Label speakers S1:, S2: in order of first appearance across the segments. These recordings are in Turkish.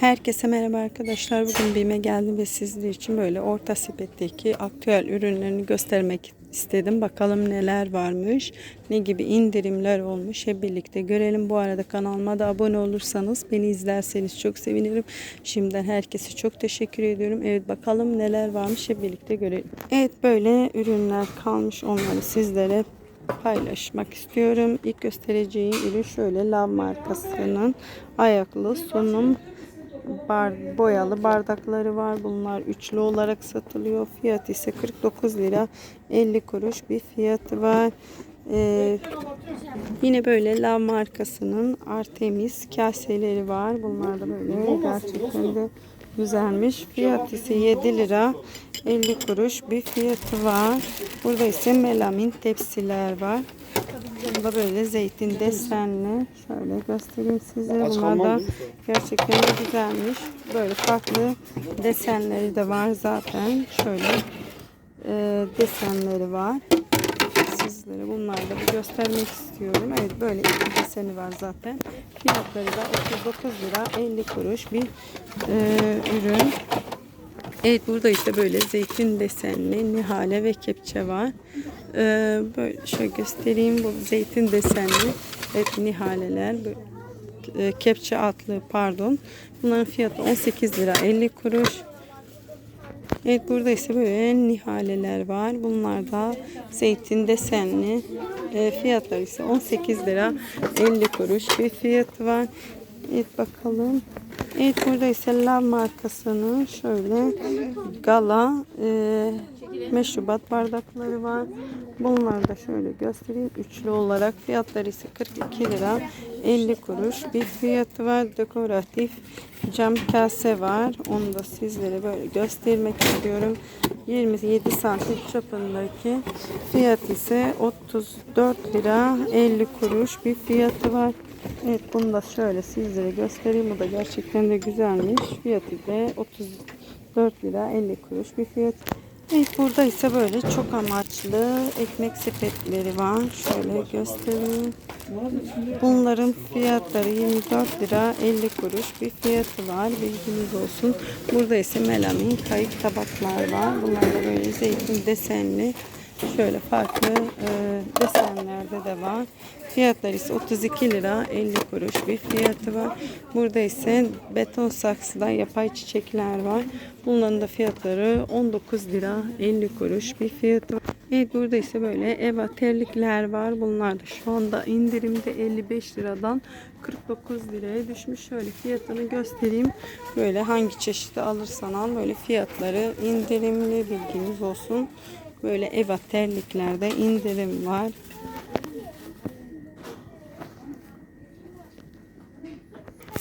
S1: Herkese merhaba arkadaşlar. Bugün BİM'e geldim ve sizler için böyle orta sepetteki aktüel ürünlerini göstermek istedim. Bakalım neler varmış, ne gibi indirimler olmuş hep birlikte görelim. Bu arada kanalıma da abone olursanız, beni izlerseniz çok sevinirim. Şimdiden herkese çok teşekkür ediyorum. Evet bakalım neler varmış hep birlikte görelim. Evet böyle ürünler kalmış onları sizlere paylaşmak istiyorum. İlk göstereceğim ürün şöyle Lav markasının ayaklı sunum bar, boyalı bardakları var. Bunlar üçlü olarak satılıyor. Fiyat ise 49 lira 50 kuruş bir fiyatı var. Ee, yine böyle Lav markasının Artemis kaseleri var. Bunlar da böyle gerçekten de güzelmiş. Fiyat ise 7 lira 50 kuruş bir fiyatı var. Burada ise melamin tepsiler var. Bunda böyle zeytin desenli. Şöyle göstereyim size. Bunlar da gerçekten de güzelmiş. Böyle farklı desenleri de var zaten. Şöyle e, desenleri var. Sizlere bunları da bir göstermek istiyorum. Evet böyle iki deseni var zaten. Fiyatları da 39 lira 50 kuruş bir e, ürün. Evet burada ise böyle zeytin desenli nihale ve kepçe var. Ee, böyle şöyle göstereyim bu zeytin desenli evet nihaleler e, kepçe altlı pardon. Bunların fiyatı 18 lira 50 kuruş. Evet burada ise böyle nihaleler var. Bunlar da zeytin desenli. E, fiyatları ise 18 lira 50 kuruş bir fiyatı var. Evet bakalım. Evet burada ise Lav markasının şöyle gala e, meşrubat bardakları var. Bunlar da şöyle göstereyim. Üçlü olarak fiyatları ise 42 lira 50 kuruş bir fiyatı var. Dekoratif cam kase var. Onu da sizlere böyle göstermek istiyorum. 27 santim çapındaki fiyat ise 34 lira 50 kuruş bir fiyatı var. Evet bunu da şöyle sizlere göstereyim. Bu da gerçekten de güzelmiş. Fiyatı da 34 lira 50 kuruş bir fiyat. Evet burada ise böyle çok amaçlı ekmek sepetleri var. Şöyle göstereyim. Bunların fiyatları 24 lira 50 kuruş bir fiyatı var. Bilginiz olsun. Burada ise melamin kayık tabaklar var. Bunlar da böyle zeytin desenli. Şöyle farklı e, desenlerde de var. Fiyatları ise 32 lira 50 kuruş bir fiyatı var. Burada ise beton saksıda yapay çiçekler var. Bunların da fiyatları 19 lira 50 kuruş bir fiyatı var. Evet burada ise böyle eva terlikler var. Bunlar da şu anda indirimde 55 liradan 49 liraya düşmüş. Şöyle fiyatını göstereyim. Böyle hangi çeşidi alırsan al böyle fiyatları indirimli bilginiz olsun. Böyle eva terliklerde indirim var.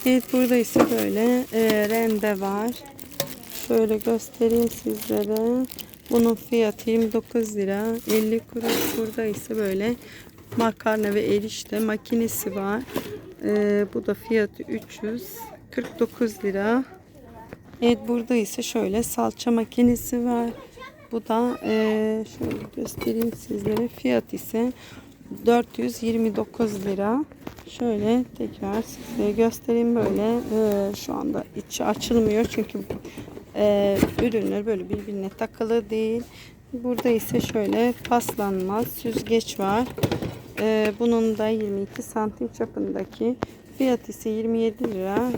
S1: Evet burada ise böyle e, rende var. Şöyle göstereyim sizlere. Bunun fiyatı 29 lira 50 kuruş. Burada ise böyle makarna ve erişte makinesi var. E, bu da fiyatı 349 lira. Evet burada ise şöyle salça makinesi var. Bu da e, şöyle göstereyim sizlere. Fiyat ise 429 lira. Şöyle tekrar size göstereyim böyle. E, şu anda içi açılmıyor çünkü e, ürünler böyle birbirine takılı değil. Burada ise şöyle paslanmaz süzgeç var. E, bunun da 22 santim çapındaki fiyat ise 27 lira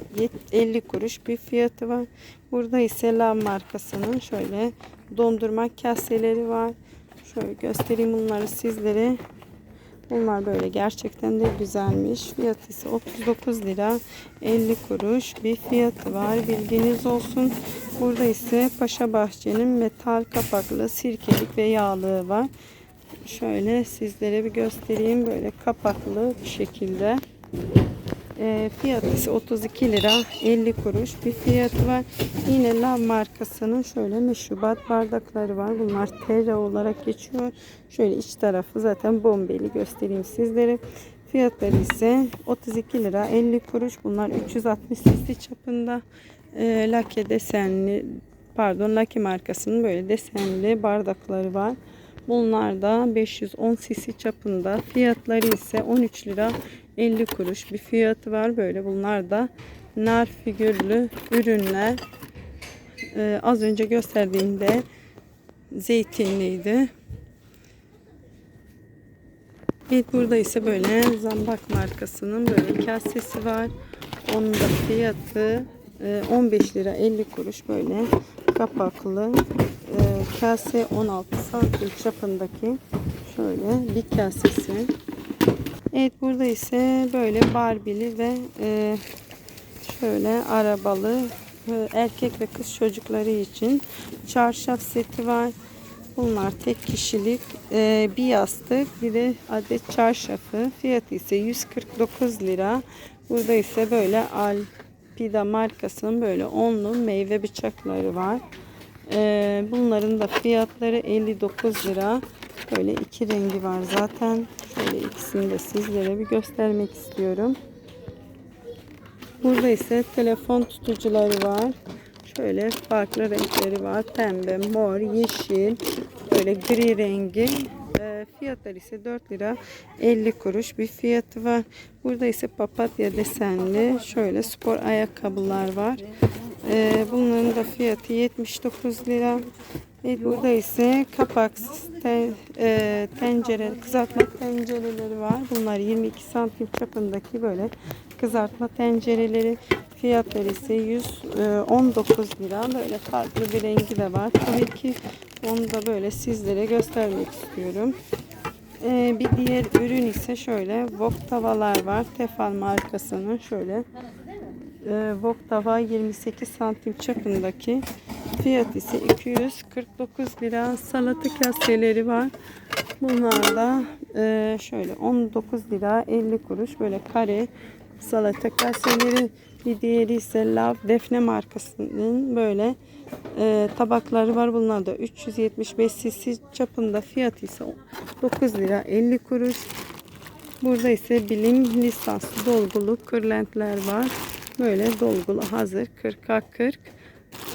S1: 50 kuruş bir fiyatı var. Burada ise Lav markasının şöyle dondurma kaseleri var. Şöyle göstereyim bunları sizlere. Bunlar böyle gerçekten de güzelmiş. Fiyat ise 39 lira 50 kuruş bir fiyatı var. Bilginiz olsun. Burada ise Paşa Bahçe'nin metal kapaklı sirkelik ve yağlığı var. Şöyle sizlere bir göstereyim. Böyle kapaklı bir şekilde. E, fiyatı ise 32 lira 50 kuruş bir fiyatı var. Yine Lav markasının şöyle meşrubat bardakları var. Bunlar Terra olarak geçiyor. Şöyle iç tarafı zaten bombeli göstereyim sizlere. Fiyatları ise 32 lira 50 kuruş. Bunlar 360 cc çapında e, lake desenli pardon lake markasının böyle desenli bardakları var. Bunlar da 510 cc çapında. Fiyatları ise 13 lira 50 kuruş bir fiyatı var. Böyle bunlar da nar figürlü ürünler. Ee, az önce gösterdiğimde zeytinliydi. Evet burada ise böyle zambak markasının böyle kasesi var. Onun da fiyatı e, 15 lira 50 kuruş böyle kapaklı e, kase 16 santim çapındaki şöyle bir kasesi. Evet burada ise böyle barbili ve e, şöyle arabalı e, erkek ve kız çocukları için çarşaf seti var. Bunlar tek kişilik e, bir yastık bir de adet çarşafı. Fiyatı ise 149 lira. Burada ise böyle Alpida markasının böyle onlu meyve bıçakları var. Bunların da fiyatları 59 lira. Böyle iki rengi var zaten. Şöyle ikisini de sizlere bir göstermek istiyorum. Burada ise telefon tutucuları var. Şöyle farklı renkleri var. Pembe, mor, yeşil, böyle gri rengi. E, fiyatları ise 4 lira 50 kuruş bir fiyatı var. Burada ise papatya desenli şöyle spor ayakkabılar var. E, bunların da fiyatı 79 lira. Evet, burada ise kapaksız te, e, tencere, kızartma tencereleri var. Bunlar 22 santim çapındaki böyle kızartma tencereleri. Fiyatları ise 119 lira. Böyle farklı bir rengi de var. Tabii ki onu da böyle sizlere göstermek istiyorum. E, bir diğer ürün ise şöyle wok tavalar var. Tefal markasının şöyle e, wok tava 28 santim çapındaki fiyat ise 249 lira. Salata kaseleri var. Bunlar da e, şöyle 19 lira 50 kuruş böyle kare salata kaseleri. Bir diğeri ise Lav Defne markasının böyle e, tabakları var. Bunlar da 375 cc çapında fiyatı ise 9 lira 50 kuruş. Burada ise bilim lisanslı dolgulu kırlentler var. Böyle dolgulu hazır 40'a 40.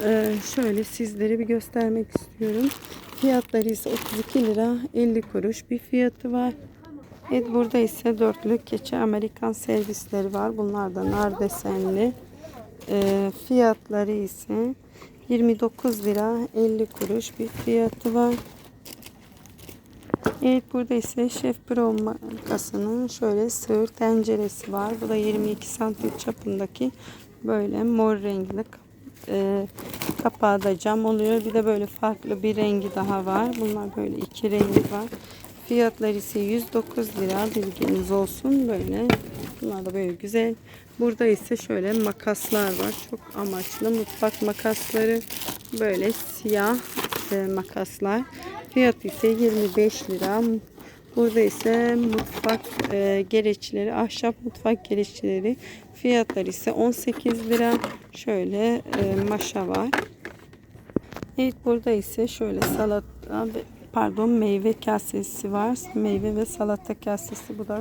S1: Ee, şöyle sizlere bir göstermek istiyorum. Fiyatları ise 32 lira 50 kuruş bir fiyatı var. Evet burada ise dörtlü keçe Amerikan servisleri var. Bunlar da nar desenli. Ee, fiyatları ise 29 lira 50 kuruş bir fiyatı var. Evet burada ise Chef Pro markasının şöyle sığır tenceresi var. Bu da 22 santim çapındaki böyle mor renginde e, kapağı da cam oluyor. Bir de böyle farklı bir rengi daha var. Bunlar böyle iki rengi var. Fiyatları ise 109 lira bilginiz olsun böyle. Bunlar da böyle güzel. Burada ise şöyle makaslar var. Çok amaçlı mutfak makasları. Böyle siyah e, makaslar. Fiyat ise 25 lira. Burada ise mutfak e, gereçleri, ahşap mutfak gereçleri. Fiyatları ise 18 lira. Şöyle e, maşa var. Evet burada ise şöyle salata pardon meyve kasesi var. Meyve ve salata kasesi. Bu da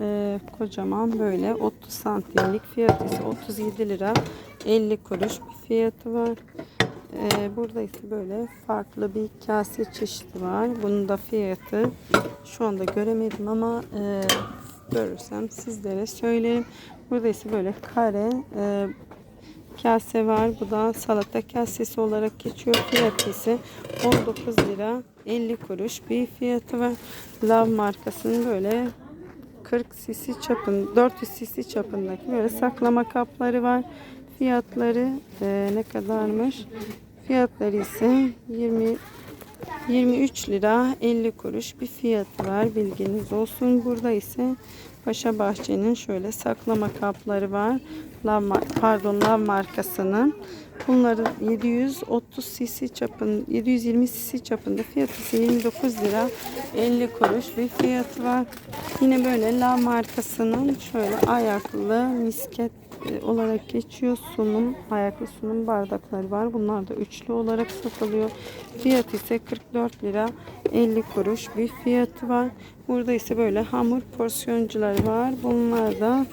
S1: e, kocaman böyle 30 santimlik fiyatı ise 37 lira 50 kuruş bir fiyatı var. Ee, burada ise böyle farklı bir kase çeşidi var. Bunun da fiyatı şu anda göremedim ama e, görürsem sizlere söylerim. Burada ise böyle kare e, kase var. Bu da salata kasesi olarak geçiyor. Fiyatı ise 19 lira 50 kuruş bir fiyatı var. Lav markasının böyle 40 cc çapın 400 cc çapındaki böyle saklama kapları var. Fiyatları e, ne kadarmış? Fiyatları ise 20 23 lira 50 kuruş bir fiyatı var. Bilginiz olsun. Burada ise Paşa Bahçe'nin şöyle saklama kapları var. Lav, pardon Lav markasının. Bunların 730 cc çapın 720 cc çapında fiyatı ise 29 lira 50 kuruş bir fiyatı var. Yine böyle Lav markasının şöyle ayaklı misket olarak geçiyor. Sunum, ayaklı sunum bardakları var. Bunlar da üçlü olarak satılıyor. Fiyat ise 44 lira 50 kuruş bir fiyatı var. Burada ise böyle hamur porsiyoncuları var. Bunlar da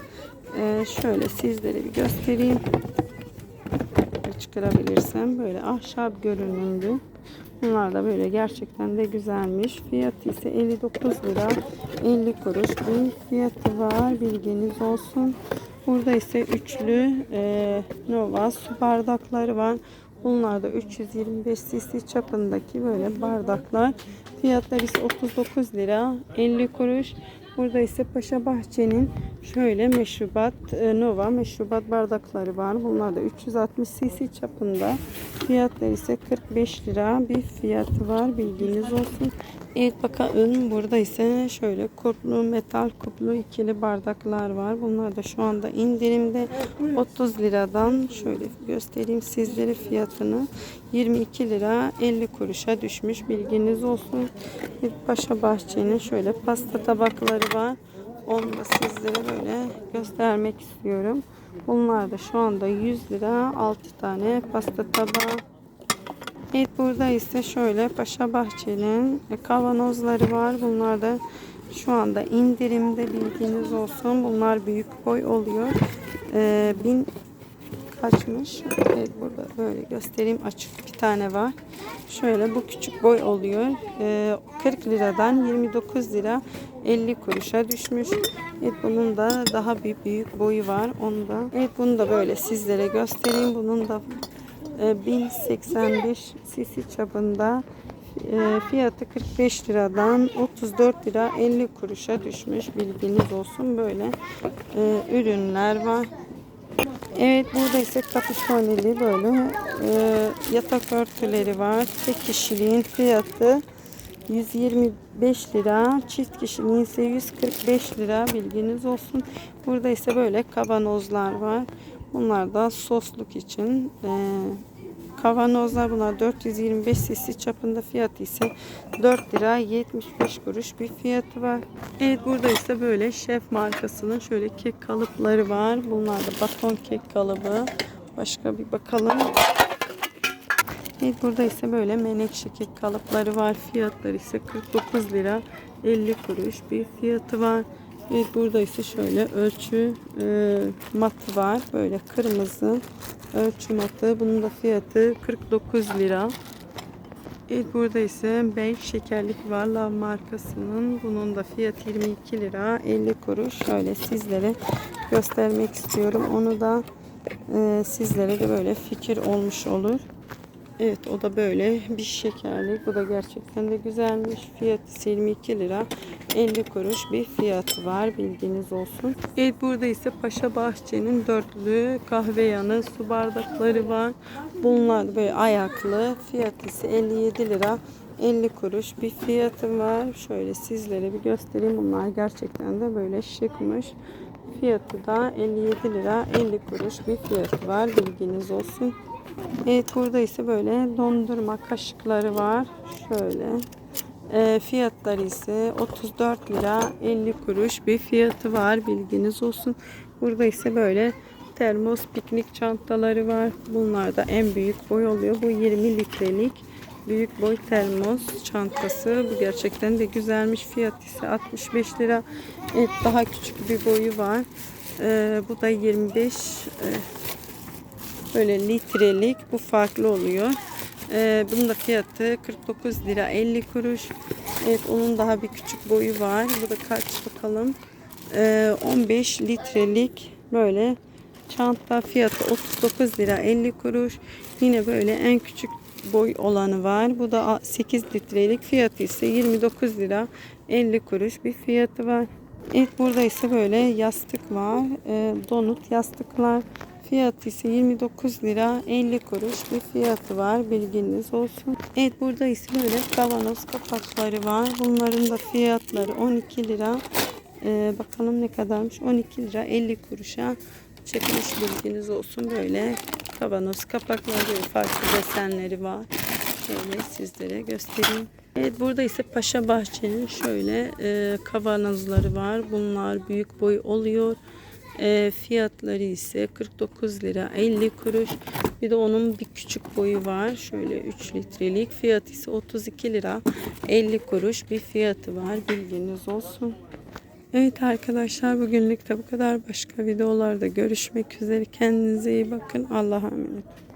S1: e, şöyle sizlere bir göstereyim. çıkarabilirsem böyle ahşap görünümlü. Bunlar da böyle gerçekten de güzelmiş. Fiyatı ise 59 lira 50 kuruş bir fiyatı var. Bilginiz olsun. Burada ise üçlü e, Nova su bardakları var. Bunlar da 325 cc çapındaki böyle bardaklar. Fiyatları ise 39 lira 50 kuruş. Burada ise Paşa Bahçe'nin şöyle meşrubat e, Nova meşrubat bardakları var. Bunlar da 360 cc çapında. Fiyatları ise 45 lira bir fiyatı var. Bilginiz olsun. Evet bakın burada ise şöyle kuplu metal kuplu ikili bardaklar var. Bunlar da şu anda indirimde 30 liradan şöyle göstereyim sizlere fiyatını 22 lira 50 kuruşa düşmüş bilginiz olsun. Bir Paşa Bahçe'nin şöyle pasta tabakları var. Onu da sizlere böyle göstermek istiyorum. Bunlar da şu anda 100 lira 6 tane pasta tabağı. Evet burada ise şöyle Paşa Bahçe'nin kavanozları var. Bunlar da şu anda indirimde bilginiz olsun. Bunlar büyük boy oluyor. Ee, bin kaçmış? Evet burada böyle göstereyim. Açık bir tane var. Şöyle bu küçük boy oluyor. Ee, 40 liradan 29 lira 50 kuruşa düşmüş. Evet bunun da daha bir büyük boyu var. Onu da evet bunu da böyle sizlere göstereyim. Bunun da e, 1085 cc çapında e, fiyatı 45 liradan 34 lira 50 kuruşa düşmüş. Bilginiz olsun böyle e, ürünler var. Evet burada ise kapitoneli böyle e, yatak örtüleri var. Tek kişiliğin fiyatı 125 lira çift kişiliğin ise 145 lira. Bilginiz olsun. Burada ise böyle kavanozlar var. Bunlar da sosluk için e, Kavanozlar bunlar 425 cc çapında fiyatı ise 4 lira 75 kuruş bir fiyatı var. Evet burada ise böyle şef markasının şöyle kek kalıpları var. Bunlar da baton kek kalıbı. Başka bir bakalım. Evet burada ise böyle menekşe kek kalıpları var. Fiyatları ise 49 lira 50 kuruş bir fiyatı var. Evet burada ise şöyle ölçü e, matı var. Böyle kırmızı ölçü matı. Bunun da fiyatı 49 lira. Evet burada ise 5 şekerlik var Lav markasının. Bunun da fiyatı 22 lira 50 kuruş. Şöyle sizlere göstermek istiyorum. Onu da e, sizlere de böyle fikir olmuş olur. Evet o da böyle bir şekerlik. Bu da gerçekten de güzelmiş. Fiyatı 22 lira 50 kuruş bir fiyatı var. Bilginiz olsun. Evet burada ise Paşa Bahçe'nin dörtlü kahve yanı su bardakları var. Bunlar böyle ayaklı. Fiyatı ise 57 lira 50 kuruş bir fiyatı var. Şöyle sizlere bir göstereyim. Bunlar gerçekten de böyle şıkmış. Fiyatı da 57 lira 50 kuruş bir fiyatı var. Bilginiz olsun. Evet burada ise böyle dondurma kaşıkları var. Şöyle. E, fiyatları ise 34 lira 50 kuruş bir fiyatı var. Bilginiz olsun. Burada ise böyle termos piknik çantaları var. Bunlar da en büyük boy oluyor. Bu 20 litrelik büyük boy termos çantası. Bu gerçekten de güzelmiş. Fiyat ise 65 lira. Evet daha küçük bir boyu var. Ee, bu da 25 e, Böyle litrelik. Bu farklı oluyor. Ee, bunun da fiyatı 49 lira 50 kuruş. Evet onun daha bir küçük boyu var. Bu da kaç bakalım. Ee, 15 litrelik böyle çanta fiyatı 39 lira 50 kuruş. Yine böyle en küçük boy olanı var. Bu da 8 litrelik fiyatı ise 29 lira 50 kuruş bir fiyatı var. Evet burada ise böyle yastık var. E, donut yastıklar. Fiyatı ise 29 lira 50 kuruş bir fiyatı var. Bilginiz olsun. Evet burada ise böyle kavanoz kapakları var. Bunların da fiyatları 12 lira. Ee, bakalım ne kadarmış. 12 lira 50 kuruşa çekmiş bilginiz olsun. Böyle kavanoz kapakları farklı desenleri var. Şöyle sizlere göstereyim. Evet burada ise Paşa Bahçe'nin şöyle e, kavanozları var. Bunlar büyük boy oluyor. E, fiyatları ise 49 lira 50 kuruş. Bir de onun bir küçük boyu var. Şöyle 3 litrelik. Fiyat ise 32 lira 50 kuruş bir fiyatı var. Bilginiz olsun. Evet arkadaşlar bugünlük de bu kadar. Başka videolarda görüşmek üzere. Kendinize iyi bakın. Allah'a emanet.